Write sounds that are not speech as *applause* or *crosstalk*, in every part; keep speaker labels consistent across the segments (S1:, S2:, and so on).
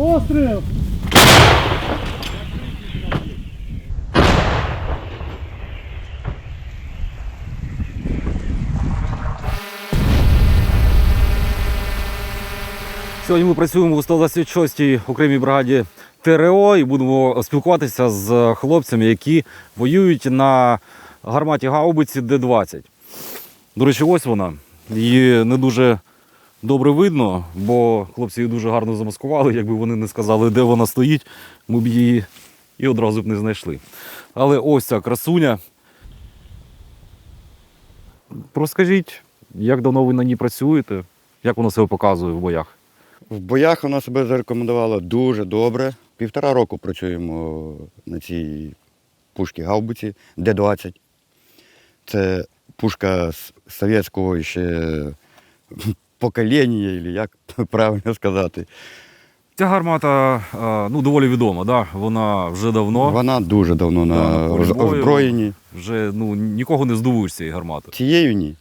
S1: Постріл!
S2: Сьогодні ми працюємо у 126-й окремій бригаді ТРО і будемо спілкуватися з хлопцями, які воюють на гарматі гаубиці Д-20. До речі, ось вона. Її не дуже добре видно, бо хлопці її дуже гарно замаскували. Якби вони не сказали, де вона стоїть, ми б її і одразу б не знайшли. Але ось ця красуня. Розкажіть, як давно ви на ній працюєте? Як вона себе показує в боях?
S3: В боях вона себе зарекомендувала дуже добре. Півтора року працюємо на цій пушці гаубиці Д-20. Це пушка з совєтського ще покоління, або як *laughs* правильно сказати.
S2: Ця гармата е, ну, доволі відома, да? вона вже давно,
S3: Вона дуже давно
S2: Да,
S3: на
S2: на
S3: озброєнні.
S2: вже ну, нікого не здивуєш цією гарматою.
S3: Цією ні.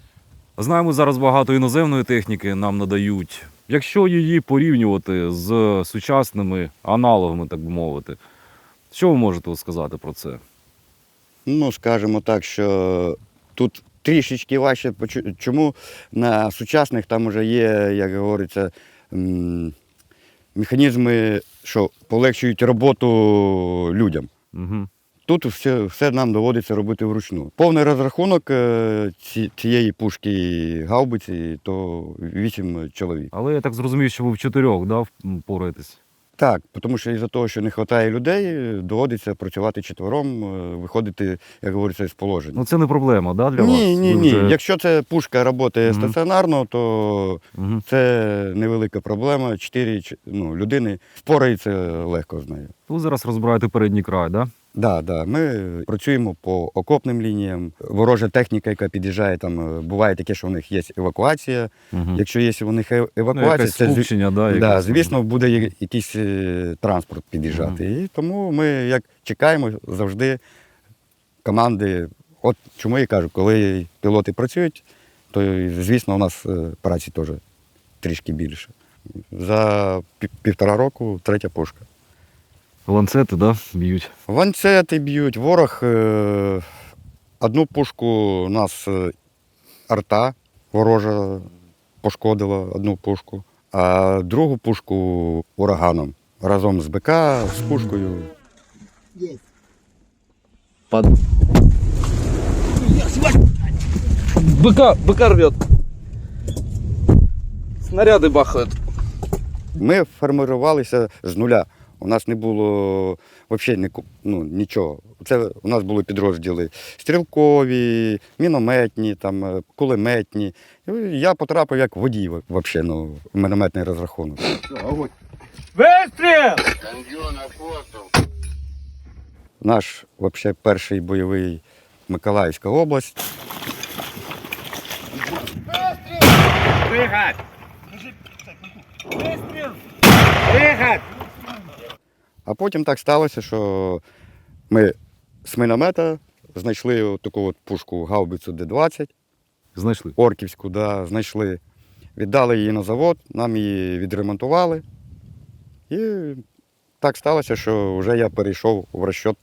S2: Знаємо, зараз багато іноземної техніки нам надають. Якщо її порівнювати з сучасними аналогами, так би мовити, що ви можете сказати про це?
S3: Ну, скажімо так, що тут трішечки важче. Чому на сучасних там вже є, як говориться, механізми, що полегшують роботу людям.
S2: Угу.
S3: Тут все, все нам доводиться робити вручну. Повний розрахунок е, ці- цієї пушки гаубиці то 8 чоловік.
S2: Але я так зрозумів, що ви в чотирьох да, впораєтесь.
S3: Так, тому що із-за того, що не вистачає людей, доводиться працювати четвером, е, виходити, як говориться, з положення.
S2: Ну це не проблема да, для вас?
S3: ні, ні, ні.
S2: вже-
S3: Якщо це пушка працює
S2: Мгм.
S3: стаціонарно, то
S2: Мгм.
S3: це невелика проблема. Чотири ну, людини впорається легко з нею.
S2: Ви зараз розбираєте передній край, да?
S3: Да, да. Ми працюємо по окопним лініям. Ворожа техніка, яка під'їжджає, там е, буває таке, що у них є евакуація.
S2: Угу.
S3: Якщо є у них е-
S2: Ну,
S3: евакуація, це
S2: скупчення, да,
S3: да, звісно, буде якийсь е, транспорт під'їжджати. І тому ми як чекаємо завжди команди. От чому я кажу, коли пілоти працюють, то звісно у нас праці теж трішки більше. За півтора року третя пушка.
S2: Ланцети, да, б'ють.
S3: Ланцети б'ють, ворог. Е, одну пушку у нас е, арта ворожа пошкодила одну пушку, а другу пушку ураганом. Разом з БК, з пушкою.
S4: Быка, быка рвет. Снаряды бахают.
S3: Ми формувалися з нуля. У нас не було взагалі ну, нічого. Це у нас були підрозділи стрілкові, мінометні, там, е, кулеметні. Я потрапив як водій взагалі, ну, в мінометний розрахунок.
S1: Вистріл!
S3: Наш вообще перший бойовий Миколаївська область.
S1: Пригать! Вистріл!
S3: А потім так сталося, що ми з міномета знайшли таку от пушку гаубицю Д-20,
S2: Знайшли.
S3: орківську, да, знайшли. Віддали її на завод, нам її відремонтували. І так сталося, що вже я перейшов в розчет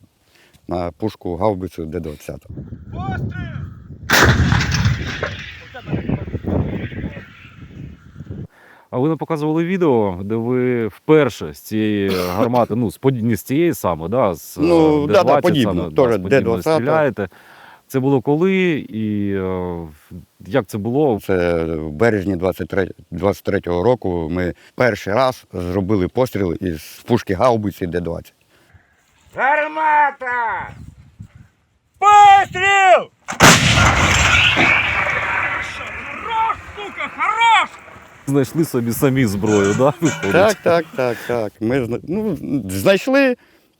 S3: на пушку гаубицю Д-20.
S2: А ви не показували відео, де ви вперше з цієї гармати, ну, з под- не з цієї саме, да, з
S3: Ну,
S2: е,
S3: да, да, подібно,
S2: саме, подібної
S3: Д-20.
S2: стріляєте. Це було коли і е, як це було?
S3: Це в березні 23, 23-го року ми перший раз зробили постріл із пушки гаубиці Д-20.
S1: Гармата! Постріл! Хорош, сука, хорош!
S2: Знайшли собі самі зброю, да?
S3: Так, так, так, так. Ми ну, знайшли.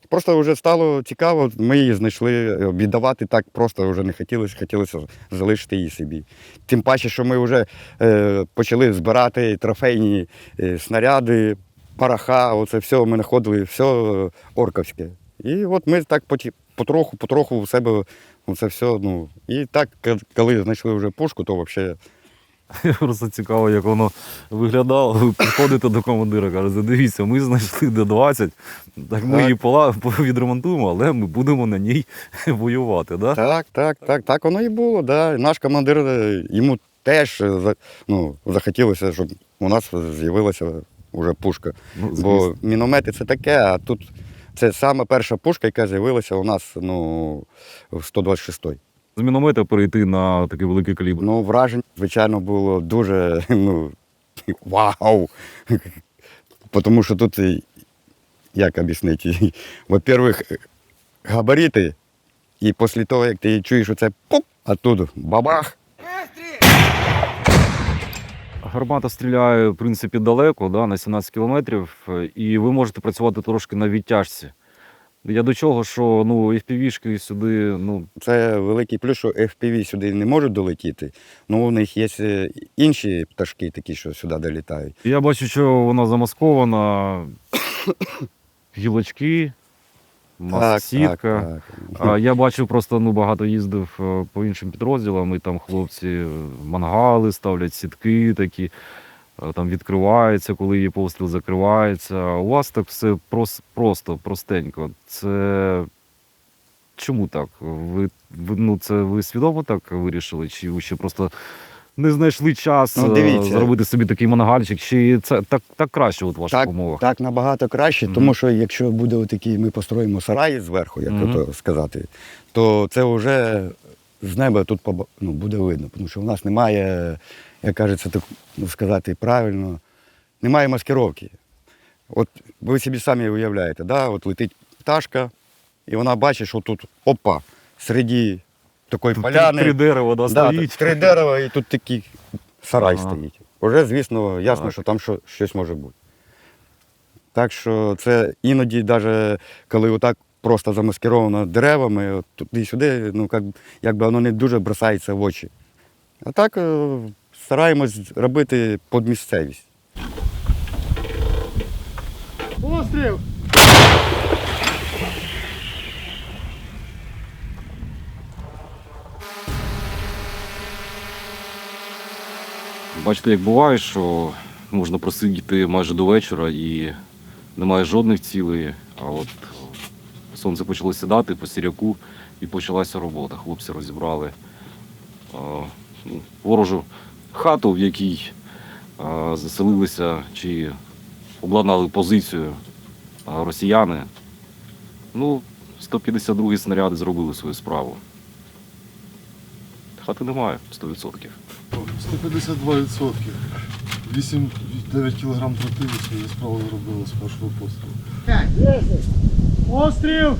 S3: Просто вже стало цікаво, ми її знайшли. Віддавати так просто вже не хотілося, хотілося залишити її собі. Тим паче, що ми вже е, почали збирати трофейні е, снаряди, параха, оце все ми знаходили, все орковське. І от ми так поті- потроху, потроху у себе це все. Ну, і так, коли знайшли вже пушку, то взагалі *laughs*
S2: Просто цікаво, як воно виглядало. Ви підходите до командира, кажете, дивіться, ми знайшли Д-20, так ми її пола *laughs* відремонтуємо, але ми будемо на ній *laughs* воювати. Да?
S3: Так, так, так, так воно і було. Да. Наш командир е, йому теж е, ну, захотілося, щоб у нас з'явилася вже пушка.
S2: Ну.
S3: Бо міномети це таке, а тут це саме перша пушка, яка з'явилася у нас ну, в 126-й.
S2: З міномета перейти на такий великий калібр.
S3: Ну, вражень, звичайно, було дуже *laughs* ну, вау. Тому що тут, і- як об'яснити, *laughs* во-первых, габарити, і після того, як ти чуєш оце пуп, а тут бабах.
S2: Гармата стріляє, в принципі, далеко, да, на 17 кілометрів, е, і ви можете працювати трошки на відтяжці. Я до чого, що ну, FPV-шки сюди, ну,
S3: Це великий плюс, що FPV сюди не можуть долетіти. Ну, у них є е, інші пташки, такі, що сюди долітають.
S2: Я бачу, що вона замаскована. Гілочки, сітка.
S3: так, так.
S2: Я бачив, просто ну, багато їздив е, по іншим підрозділам, і там хлопці е, мангали ставлять, сітки такі, там відкривається, коли є постріл, закривається. У вас так все прос, просто, простенько. Це чому так? Ви, ви, ну, це ви свідомо так вирішили? Чи ви ще просто не знайшли час
S3: Ну,
S2: е,
S3: дивіться.
S2: зробити собі такий мангальчик? Чи це так, так краще от в ваших
S3: Так,
S2: умовах?
S3: так набагато краще, тому що якщо буде отакий, ми построїмо сараї зверху, як
S2: Мгм.
S3: то сказати, то це вже з неба тут ну, буде видно, тому що в нас немає, як кажеться, так ну, сказати правильно, немає маскировки. От ви собі самі уявляєте, да? от летить пташка, і вона бачить, що тут опа, середі такої
S2: Тут
S3: поляни.
S2: Три дерева да,
S3: Да,
S2: стоїть.
S3: три дерева і тут такий сарай
S2: Ага.
S3: стоїть. Уже, звісно, ясно,
S2: Так.
S3: що там щось може бути. Так що це іноді, навіть коли отак просто замаскировано деревами, туди-сюди, ну, як, якби воно не дуже бросається в очі. А так е, стараємось робити під місцевість.
S1: Постріл!
S2: Бачите, як буває, що можна просидіти майже до вечора і немає жодних цілей. А от сонце почало сідати по сіряку і почалася робота. Хлопці розібрали а, ну, ворожу хату, в якій а, заселилися чи обладнали позицію а, росіяни. Ну, 152 снаряди зробили свою справу. Хати немає 100%.
S5: 152%. 8-9 кг противиться і справа зробила з першого пострілу.
S1: Постріл!